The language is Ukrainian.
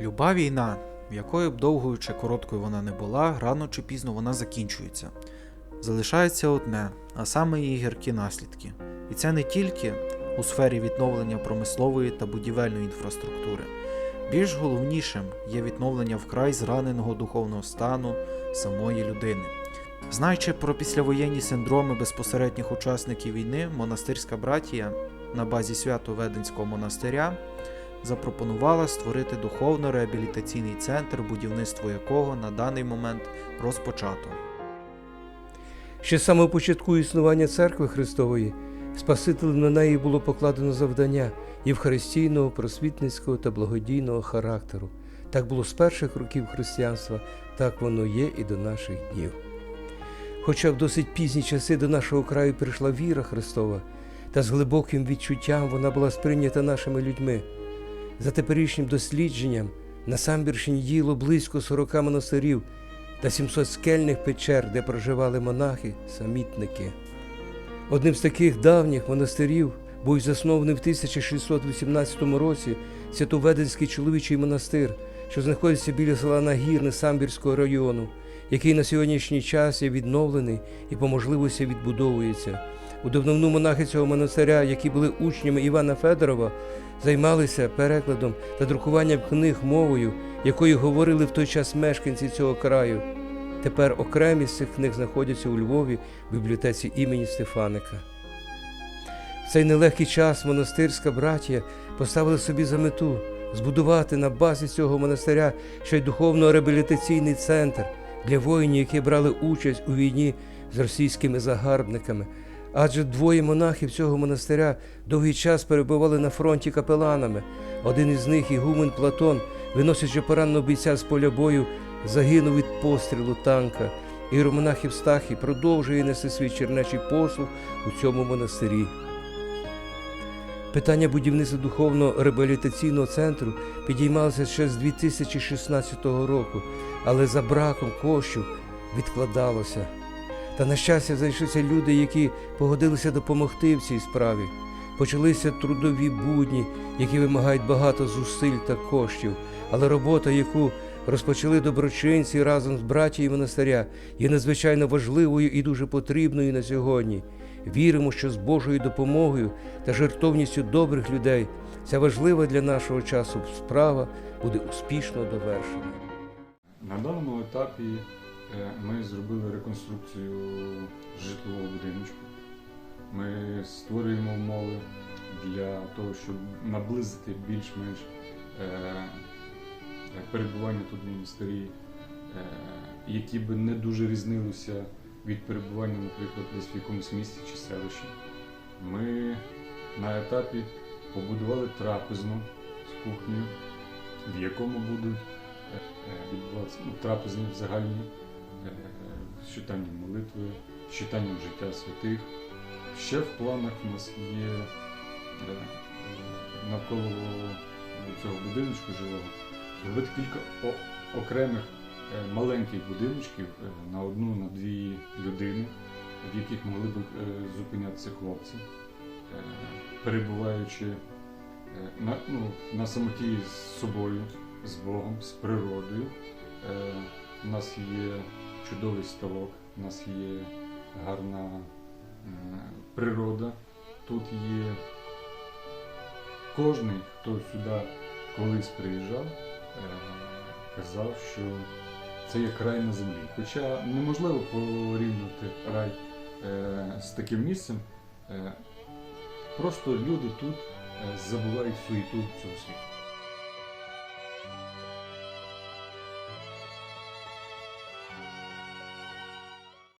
Люба війна, якою б довгою чи короткою вона не була, рано чи пізно вона закінчується. Залишається одне, а саме її гіркі наслідки. І це не тільки у сфері відновлення промислової та будівельної інфраструктури. Більш головнішим є відновлення вкрай зраненого духовного стану самої людини. Знаючи про післявоєнні синдроми безпосередніх учасників війни, монастирська братія на базі Свято-Веденського монастиря запропонувала створити духовно-реабілітаційний центр, будівництво якого на даний момент розпочато. Ще з самого початку існування церкви Христової Спасителем на неї було покладено завдання євхаристійного, просвітницького та благодійного характеру. Так було з перших років християнства, так воно є і до наших днів. Хоча в досить пізні часи до нашого краю прийшла віра Христова, та з глибоким відчуттям вона була сприйнята нашими людьми. За теперішнім дослідженням на Самбірщині діяло близько 40 монастирів та 700 скельних печер, де проживали монахи, самітники. Одним з таких давніх монастирів був заснований в 1618 році Святоведенський чоловічий монастир, що знаходиться біля села Нагірне Самбірського району, який на сьогоднішній час є відновлений і по можливості відбудовується. У давнину монахи цього монастиря, які були учнями Івана Федорова, займалися перекладом та друкуванням книг мовою, якою говорили в той час мешканці цього краю. Тепер окремі з цих книг знаходяться у Львові в бібліотеці імені Стефаника. В цей нелегкий час монастирська братія поставила собі за мету збудувати на базі цього монастиря ще й духовно-реабілітаційний центр для воїнів, які брали участь у війні з російськими загарбниками. Адже двоє монахів цього монастиря довгий час перебували на фронті капеланами. Один із них, ігумен Платон, виносячи пораненого бійця з поля бою, загинув від пострілу танка. Іеромонах Євстахій продовжує нести свій чернечий послуг у цьому монастирі. Питання будівництва духовно-реабілітаційного центру підіймалося ще з 2016 року, але за браком коштів відкладалося. Та, на щастя, знайшлися люди, які погодилися допомогти в цій справі. Почалися трудові будні, які вимагають багато зусиль та коштів, але робота, яку розпочали доброчинці разом з братією монастиря, є надзвичайно важливою і дуже потрібною на сьогодні. Віримо, що з Божою допомогою та жертовністю добрих людей ця важлива для нашого часу справа буде успішно довершена. На даному етапі ми зробили реконструкцію житлового будиночку. Ми створюємо умови для того, щоб наблизити більш-менш е, перебування тут в монастирі, е, які би не дуже різнилися від перебування, наприклад, десь в якомусь місті чи селищі. Ми на етапі побудували трапезну з кухнею, в якому будуть е, відбуватися ну, трапезні в загальні, е, з читанням молитви, з читанням життя святих. Ще в планах у нас є е, навколо цього будиночку живого зробити кілька окремих е, маленьких будиночків е, на одну, на дві людини, в яких могли б зупинятися хлопці, перебуваючи на, ну, на самоті з собою, з Богом, з природою. У нас є чудовий ставок, у нас є гарна е, природа. Тут є кожний, хто сюди колись приїжджав, е, казав, що це є край на землі. Хоча неможливо порівняти рай е, з таким місцем. Просто люди тут забувають суєту цього світу.